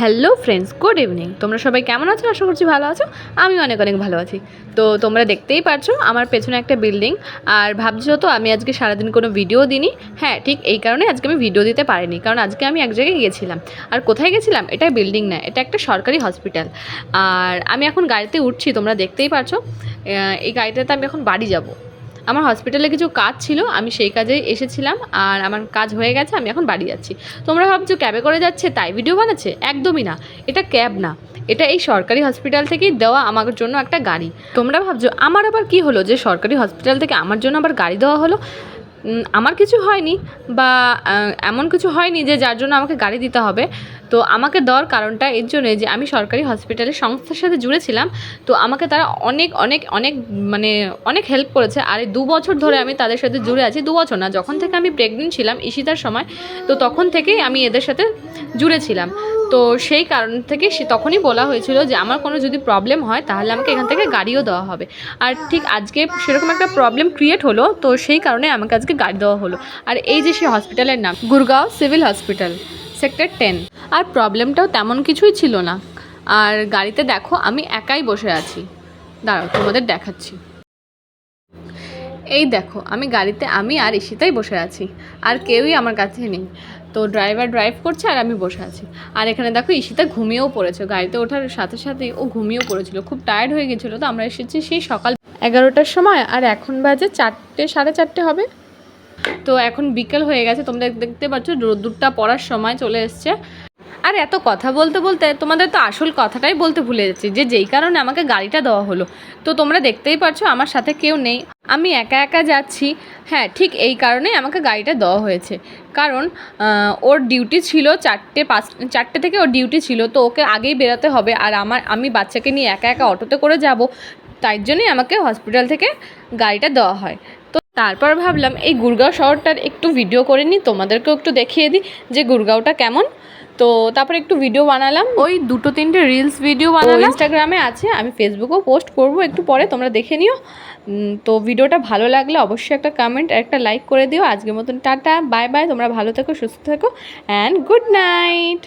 Hello friends good evening তোমরা সবাই কেমন আছো? আশা করছি ভালো আছো। আমি অনেক অনেক ভালো আছি। তো তোমরা দেখতেই পারছ, আমার পেছনে একটা বিল্ডিং আর ভাবছ তো, আমি আজকে সারাদিন কোনো ভিডিও দিইনি? হ্যাঁ ঠিক এই কারণে আজকে আমি ভিডিও দিতে পারিনি। কারণ আজকে আমি এক জায়গায় গিয়েছিলাম। আর কোথায় গেছিলাম? এটা বিল্ডিং না, এটা একটা সরকারি হসপিটাল আর আমি এখন গাড়িতে উঠছি, তোমরা দেখতেই পারছ। এই গাড়িটাতে আমি এখন বাড়ি যাব। আমার হসপিটালে কিছু কাজ ছিল, আমি সেই কাজে এসেছিলাম আর আমার কাজ হয়ে গেছে, আমি এখন বাড়ি যাচ্ছি। তোমরা ভাবছ ক্যাবে করে যাচ্ছে, তাই ভিডিও বানাচ্ছে? একদমই না, এটা ক্যাব না। এটা এই সরকারি হসপিটাল থেকেই দেওয়া আমার জন্য একটা গাড়ি। তোমরা ভাবছ, আমার আবার কি হলো যে সরকারি হসপিটাল থেকে আমার জন্য আবার গাড়ি দেওয়া হলো? আমার কিছু হয়নি বা এমন কিছু হয়নি যে যার জন্য আমাকে গাড়ি দিতে হবে। তো আমাকে দেওয়ার কারণটা এর জন্যই যে আমি সরকারি হসপিটালের সংস্থার সাথে জুড়েছিলাম। তো আমাকে তারা অনেক অনেক অনেক মানে অনেক হেল্প করেছে। আর এই দু বছর ধরে আমি তাদের সাথে জুড়ে আছি। দু বছর না, যখন থেকে আমি প্রেগনেন্ট ছিলাম ঈশিতার সময়, তো তখন থেকেই আমি এদের সাথে জুড়েছিলাম। তো সেই কারণ থেকে সে তখনই বলা হয়েছিল যে আমার কোনো যদি প্রবলেম হয়, তাহলে আমাকে এখান থেকে গাড়িও দেওয়া হবে। আর ঠিক আজকে সেরকম একটা প্রবলেম ক্রিয়েট হলো, তো সেই কারণে আমাকে আজকে গাড়ি দেওয়া হলো। আর এই যে সেই হসপিটালের নাম, Gurgaon civil hospital sector ten আর প্রবলেমটাও তেমন কিছুই ছিল না। আর গাড়িতে দেখো, আমি একাই বসে আছি। দাঁড়াও, তোমাদের দেখাচ্ছি। এই দেখো, আমি গাড়িতে, আমি আর ঈশিতাই বসে আছি। আর কেউই আমার কাছে নেই। তো ড্রাইভার ড্রাইভ করছে আর আমি বসে আছি। আর এখানে দেখো, ঈশিতা ঘুমিয়েও পড়েছে। গাড়িতে ওঠার সাথে সাথেই ও ঘুমিয়েও পড়েছিল। খুব টায়ার্ড হয়ে গেছিল। তো আমরা এসেছি সেই সকাল এগারোটার সময়। আর এখন বাজে চারটে, সাড়ে চারটে হবে। তো এখন বিকেল হয়ে গেছে। তোমরা দেখতে পাচ্ছ, রোদ্দুরটা পড়ার সময় চলে এসছে। আর এত কথা বলতে বলতে তোমাদের তো আসল কথাটাই বলতে ভুলে যাচ্ছি যে যেই কারণে আমাকে গাড়িটা দেওয়া হলো। তো তোমরা দেখতেই পারছ আমার সাথে কেউ নেই। আমি একা একা যাচ্ছি। হ্যাঁ ঠিক এই কারণেই আমাকে গাড়িটা দেওয়া হয়েছে। কারণ ওর ডিউটি ছিল চারটে পাঁচ, চারটে থেকে ওর ডিউটি ছিল। তো ওকে আগেই বেরোতে হবে। আর আমার, আমি বাচ্চাকে নিয়ে একা একা অটোতে করে যাব। তাই জন্যই আমাকে হসপিটাল থেকে গাড়িটা দেওয়া হয়। তারপর ভাবলাম এই গুরগাঁও শহরটার একটু ভিডিও করে নিই তোমাদেরকেও একটু দেখিয়ে দিই যে গুরগাঁওটা কেমন। তো তারপরে একটু ভিডিও বানালাম। ওই দুটো তিনটে রিলস ভিডিও বানালাম। ইনস্টাগ্রামে আছে আমি ফেসবুকেও পোস্ট করব একটু পরে তোমরা দেখে নিও। তো ভিডিওটা ভালো লাগলে অবশ্যই একটা কমেন্ট আর একটা লাইক করে দিও। আজকের মতন টাটা বাই বাই তোমরা ভালো থেকো সুস্থ থেকো অ্যান্ড গুড নাইট